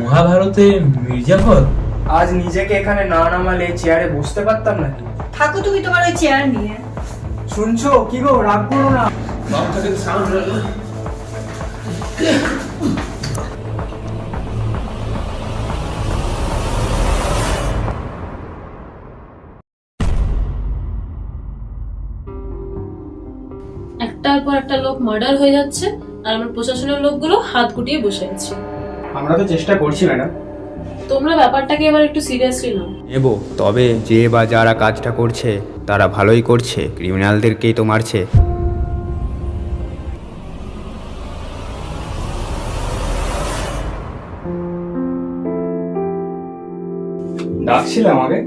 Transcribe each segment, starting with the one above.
মহাভারতে মির্জাফর? আজ নিজেকে এখানে না নামালে চেয়ারে বসতে পারতাম না থাকো তুমি তোমার ওই চেয়ার নিয়ে। শুনছো? কি গো রাগ করো না। একটার পর একটা লোক মার্ডার হয়ে যাচ্ছে আর আমার প্রশাসনের লোকগুলো হাত গুটিয়ে বসে আছে। আমরা তো চেষ্টা করছি ম্যাডাম। তোমরা ব্যাপারটাকে এবার একটু সিরিয়াসলি নাও। নেব তবে যে বা যারা কাজটা করছে তারা ভালোই করছে। ক্রিমিনালদেরকেই তো মারছে। ডাকছিলে আমাকে?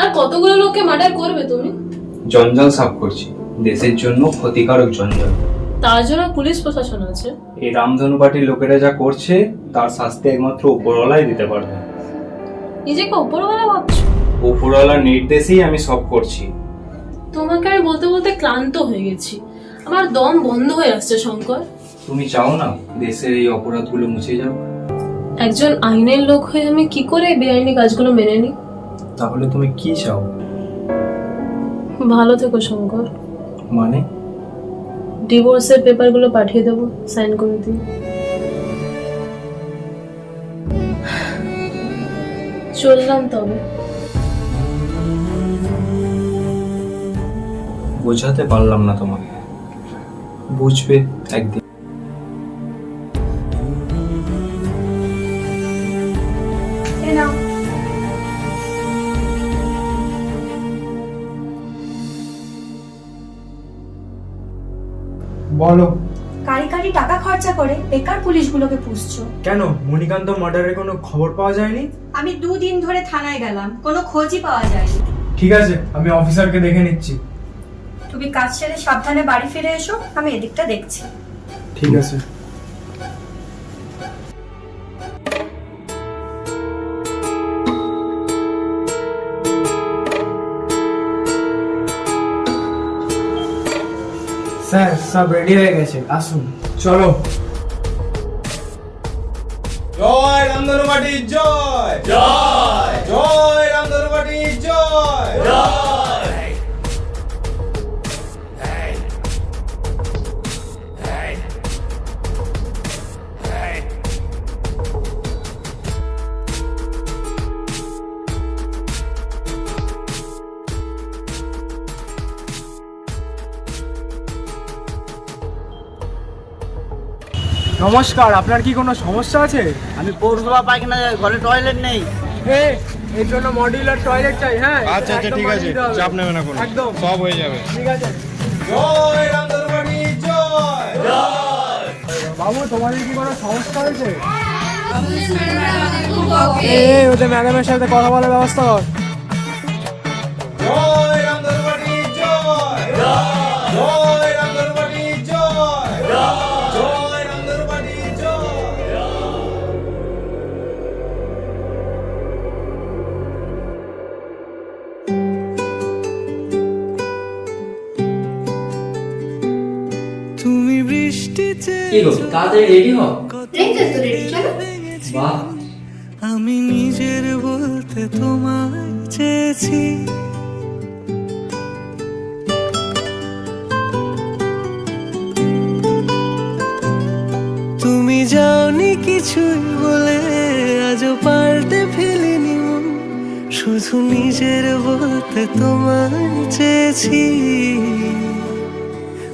আর কতগুলো লোককে মার্ডার করবে তুমি? জঞ্জাল সাফ করছি। দেশের জন্য ক্ষতিকারক জঞ্জাল। তার জন্য পুলিশ প্রশাসন আছে। এই রামধনু পার্টির লোকেরা যা করছে তার শাস্তি একমাত্র উপরওয়ালাই দিতে পারবে। নিজেকে ওপরওয়ালা ভাবছ? উপরওয়ালার নির্দেশেই আমি সব করছি। তোমাকে আমি বলতে বলতে ক্লান্ত হয়ে গেছি। আমার দম বন্ধ হয়ে আসছে শঙ্কর। তুমি চাও না দেশের এই অপরাধগুলো মুছে যাও? একজন আইনের লোক হয়ে আমি কি করে বেআইনি কাজগুলো মেনে নিই? তাহলে তুমি কি চাও? ভালো থেকো শঙ্কর। মানে? ডিভোর্সের পেপারগুলো পাঠিয়ে দেবো সাইন করে দিন। চললাম তবে। বোঝাতে পারলাম না তোমাকে। বুঝবে একদিন। বলো। কারি কারি টাকা খরচা করে বেকার পুলিশগুলোকে পুষছো। কেন? মণিকান্ত মার্ডারের কোনো খবর পাওয়া যায়নি? আমি দুদিন ধরে থানায় গেলাম কোনো খোঁজই পাওয়া যায়নি। ঠিক আছে আমি অফিসারকে দেখে নিচ্ছি। তুমি কাজ সেরে সাবধানে বাড়ি ফিরে এসো আমি এদিকটা দেখছি। ঠিক আছে। সব রেডি হয়ে গেছে আসুন চলো। জয় রামধনু জয়। জয়। জয় রামধনু জয়। জয়। নমস্কার আপনার কি কোনো সমস্যা আছে? আমি পৌরসভা পায়খানা ঘরে টয়লেট নেই। এর জন্য মডিউলার টয়লেট চাই হ্যাঁ? আচ্ছা আচ্ছা একদম ঠিক আছে। চাপ নেবে না কোনো। একদম। সব হয়ে যাবে। ঠিক আছে। জয় রামধনু জয়। জয়। বাবু তোমাদের কি কোনো সমস্যা হয়েছে? এ এ, ওদের ম্যাডামের সাথে কথা বলার ব্যবস্থা কর। কি গো তাড়াতাড়ি রেডি হও? বাহ। আমি নিজের বলতে তোমায় চেয়েছি। তুমি যাওনি কিছুই বলে আজও পাল্টে ফেলিনি মন। শুধু নিজের বলতে তোমায় চেয়েছি।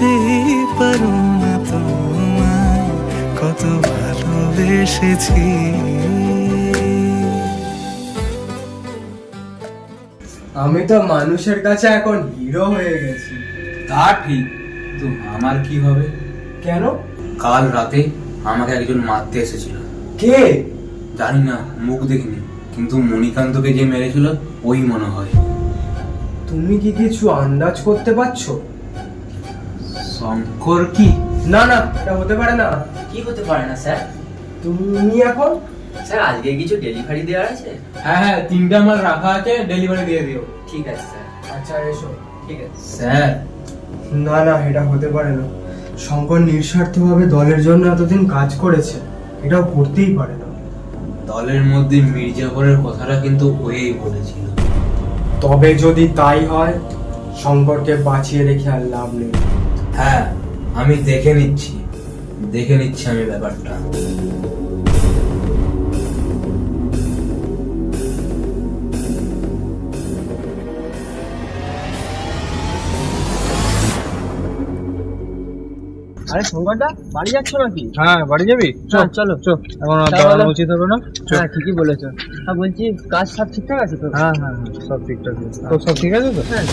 জানতেই পারো না তোমায় কত ভালোবেসেছি আমি তো মানুষের কাছে এখন হিরো হয়ে গেছি। তা ঠিক তো আমার কি হবে? কেন? কাল রাতে আমাকে একজন মারতে এসেছিল। কে? জানি না মুখ দেখিনি কিন্তু মণিকান্তকে যে মেরেছিল ওই মনে হয়। তুমি কি কিছু আন্দাজ করতে পারছ? শঙ্কর কি না না এটা হতে পারে না। কি হতে পারে না স্যার? তুমি এখন? স্যার আজকে কিছু ডেলিভারি দেওয়ার আছে? হ্যাঁ হ্যাঁ তিনটা মাল রাখা আছে ডেলিভারি দিয়ে দিও। ঠিক আছে স্যার। আচ্ছা এসো। ঠিক আছে। স্যার। না না এটা হতে পারে না। শঙ্কর নিঃস্বার্থভাবে দলের জন্য এতদিন কাজ করেছে এটাও করতেই পারে না। দলের মধ্যে মির্জাফরের কথাটা কিন্তু ওই বলেছিল। তবে যদি তাই হয় শঙ্করকে বাঁচিয়ে রেখে আর লাভ নেই। হ্যাঁ আমি দেখে নিচ্ছি। দেখে নিচ্ছি আমি ব্যাপারটা। আরে শঙ্করদা বাড়ি যাচ্ছ নাকি? হ্যাঁ বাড়ি যাবি? হ্যাঁ চলো চো এখন দাঁড়ানো উচিত হবে না। হ্যাঁ ঠিকই বলেছ। হ্যাঁ বলছি কাজ সব ঠিকঠাক আছে তো? হ্যাঁ হ্যাঁ হ্যাঁ সব ঠিকঠাক আছে। তো সব ঠিক আছে তো? হ্যাঁ।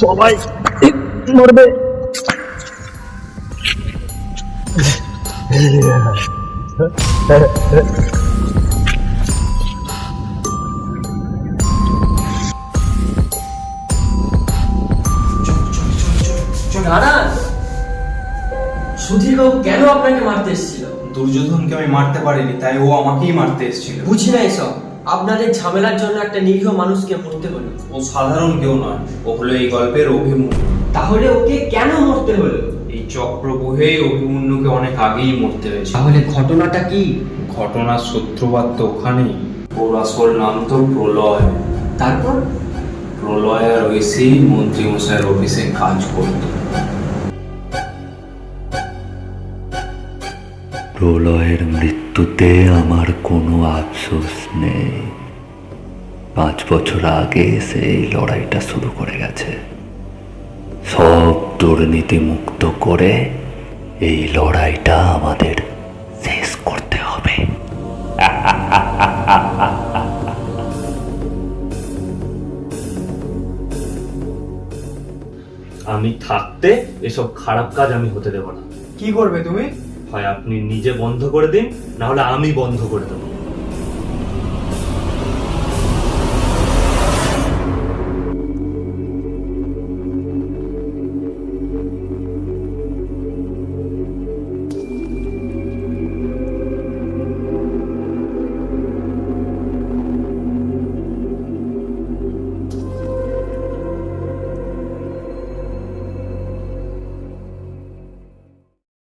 সবাই মরবে দাদা সুধীর বাবু কেন আপনাকে মারতে এসেছিল দুর্যোধনকে আমি মারতে পারিনি তাই ও আমাকেই মারতে এসেছিল। বুঝি না এসব। আপনাদের ঝামেলার জন্য একটা নিরীহ মানুষকে মরতে হলো। ও সাধারণ কেউ নয় ও হলো এই গল্পের অভিমুখ তাহলে ওকে কেন মরতে হলো? এই চক্রবুহে অভিমন্যুকে অনেক আগেই মরতে হয়েছে। তাহলে ঘটনাটা কি? ঘটনার সূত্রপাত তো ওখানেই। ওর আসল নাম তো প্রলয়। তারপর? প্রলয় আর ঐশী মন্ত্রীমশাইয়ের অফিসে কাজ করত। প্রলয়ের মৃত্যুতে আমার কোনো আফসোস নেই। পাঁচ বছর আগে সেই লড়াইটা শুরু করে গেছে। সব দুর্নীতি মুক্ত করে এই লড়াইটা আমাদের শেষ করতে হবে। আমি থাকতে এসব খারাপ কাজ আমি হতে দেব না। কি করবে তুমি? হয় আপনি নিজে বন্ধ করে দিন না হলে আমি বন্ধ করে দেবো।